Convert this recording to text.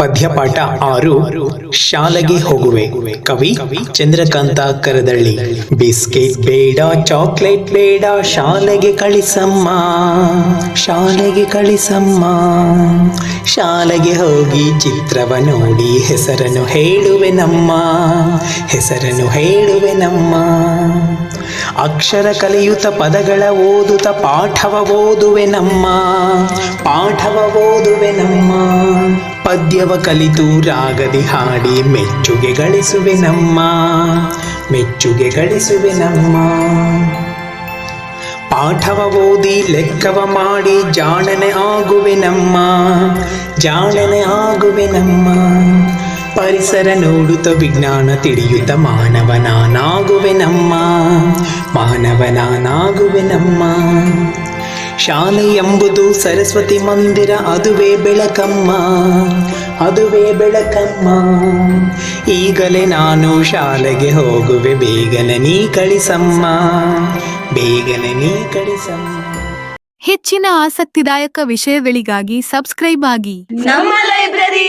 ಪದ್ಯಪಾಠ ಆರು, ಶಾಲೆಗೆ ಹೋಗುವೆ. ಕವಿ ಚಂದ್ರಕಾಂತ ಕರದಳ್ಳಿ. ಬಿಸ್ಕೆಟ್ ಬೇಡ, ಚಾಕ್ಲೇಟ್ ಬೇಡ, ಶಾಲೆಗೆ ಕಳಿಸಮ್ಮ. ಶಾಲೆಗೆ ಕಳಿಸಮ್ಮ. ಶಾಲೆಗೆ ಹೋಗಿ ಚಿತ್ರವ ನೋಡಿ ಹೆಸರನ್ನು ಹೇಳುವೆ ನಮ್ಮ. ಹೆಸರನ್ನು ಹೇಳುವೆ ನಮ್ಮ. ಅಕ್ಷರ ಕಲಿಯುತ ಪದಗಳ ಓದುತ್ತ ಪಾಠವ ಓದುವೆ ನಮ್ಮ. ಪಾಠವ ಓದುವೆ ನಮ್ಮ. ಪದ್ಯವ ಕಲಿತು ರಾಗದಿ ಹಾಡಿ ಮೆಚ್ಚುಗೆ ಗಳಿಸುವೆ ನಮ್ಮ, ಮೆಚ್ಚುಗೆ ಗಳಿಸುವೆ ನಮ್ಮ. ಪಾಠವ ಓದಿ ಲೆಕ್ಕವ ಮಾಡಿ ಜಾಣನೆ ಆಗುವೆ ನಮ್ಮ, ಜಾಣನೆ ಆಗುವೆ ನಮ್ಮ. ಪರಿಸರ ನೋಡುತ್ತ ವಿಜ್ಞಾನ ತಿಳಿಯುತ್ತ ಮಾನವನಾನಾಗುವೆ ನಮ್ಮ ನಮ್ಮ. ಶಾಲೆ ಎಂಬುದು ಸರಸ್ವತಿ ಮಂದಿರ ಅದುವೇ ಬೆಳಕಮ್ಮ ಅದುವೇ ಬೆಳಕಮ್ಮ. ಈಗಲೇ ನಾನು ಶಾಲೆಗೆ ಹೋಗುವೆ ಬೇಗನೆ ನೀ ಕಳಿಸಮ್ಮ ಬೇಗನೆ ನೀ ಕಳಿಸಮ್ಮ. ಹೆಚ್ಚಿನ ಆಸಕ್ತಿದಾಯಕ ವಿಷಯಗಳಿಗಾಗಿ ಸಬ್ಸ್ಕ್ರೈಬ್ ಆಗಿ. ನಮ್ಮ ಲೈಬ್ರರಿ!